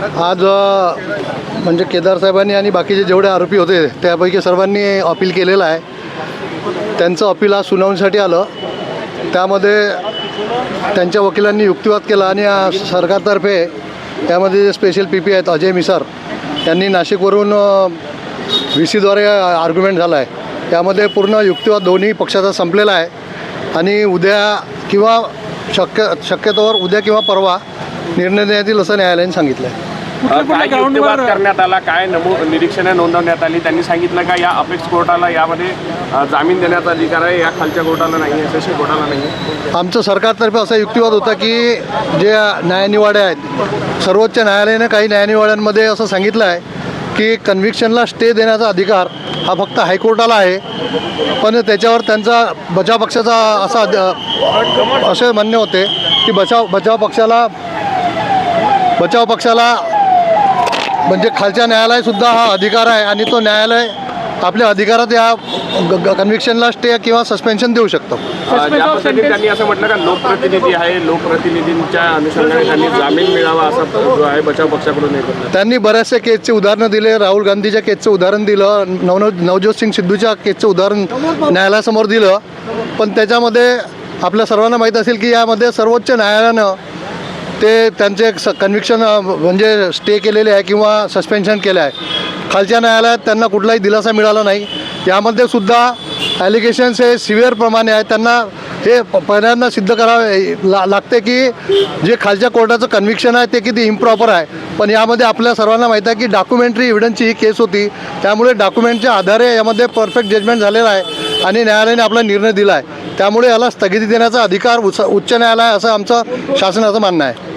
आज म्हणजे केदार साहेबांनी आणि बाकीचे जेवढे आरोपी होते त्यापैकी सर्वांनी अपील केलेलं आहे. त्यांचं अपील आज सुनावणीसाठी आलं. त्यामध्ये त्यांच्या वकिलांनी युक्तिवाद केला आणि सरकारतर्फे त्यामध्ये जे स्पेशल पी पी आहेत अजय मिसार यांनी नाशिकवरून व्ही सीद्वारे आर्ग्युमेंट झाला आहे त्यामध्ये पूर्ण युक्तिवाद दोन्ही पक्षाचा संपलेला आहे. आणि उद्या किंवा शक्य शक्यतोवर उद्या किंवा परवा निर्णय देण्यात येईल असं न्यायालयाने सांगितलं आहे काय युक्तिवाद करण्यात आला? काय नमू निरीक्षणे नोंदवण्यात आली? त्यांनी सांगितलं का या अपेक्स कोर्टाला यामध्ये जामीन देण्याचा अधिकार आहे या खालच्या कोर्टाला नाही आहे सेशन कोर्टाला नाही आहे. आमचं सरकारतर्फे असा युक्तिवाद होता की जे न्यायनिवाडे आहेत सर्वोच्च न्यायालयाने काही न्यायनिवाड्यांमध्ये असं सांगितलं आहे की कन्व्हिक्शनला स्टे देण्याचा अधिकार हा फक्त हायकोर्टाला आहे. पण त्याच्यावर त्यांचा बचाव पक्षाचा असा अध- असे म्हणणे होते की बचाव बचाव पक्षाला बचाव पक्षाला म्हणजे खालच्या न्यायालयासुद्धा हा अधिकार आहे आणि तो न्यायालय आपल्या अधिकारात या कन्व्हिक्शनला स्टे किंवा सस्पेन्शन देऊ शकतो. अ, ज्या पद्धतीने त्यांनी असं म्हटलं का लोकप्रतिनिधी आहे लोकप्रतिनिधींच्या अनुषंगाने त्यांनी जामीन मिळावा असा जो आहे बचाव पक्षाकडून त्यांनी बऱ्याचशा केसचे उदाहरणं दिले राहुल गांधीच्या केसचं उदाहरण दिलं नव नवज्योत सिंग सिद्धूच्या केसचं उदाहरण न्यायालयासमोर दिलं. पण त्याच्यामध्ये आपल्या सर्वांना माहीत असेल की यामध्ये सर्वोच्च न्यायालयानं ते त्यांचे स कन्व्हिक्शन म्हणजे स्टे केलेले आहे किंवा सस्पेन्शन केलं आहे. खालच्या न्यायालयात त्यांना कुठलाही दिलासा मिळाला नाही. यामध्ये सुद्धा ॲलिगेशन्स हे सिव्हिअर प्रमाणे आहेत. त्यांना हे पहिल्यांदा सिद्ध करावे ला लागते की जे खालच्या कोर्टाचं कन्व्हिक्शन आहे ते किती इम्प्रॉपर आहे. पण यामध्ये आपल्या सर्वांना माहीत आहे की डॉक्युमेंटरी एव्हिडन्सची ही केस होती. त्यामुळे डॉक्युमेंटच्या आधारे यामध्ये परफेक्ट जजमेंट झालेला आहे आणि न्यायालयाने आपला निर्णय दिला आहे त्यामुळे याला स्थगिती देण्याचा अधिकार उच्च उच्च न्यायालय असं आमचं शासनाचं मानणं आहे.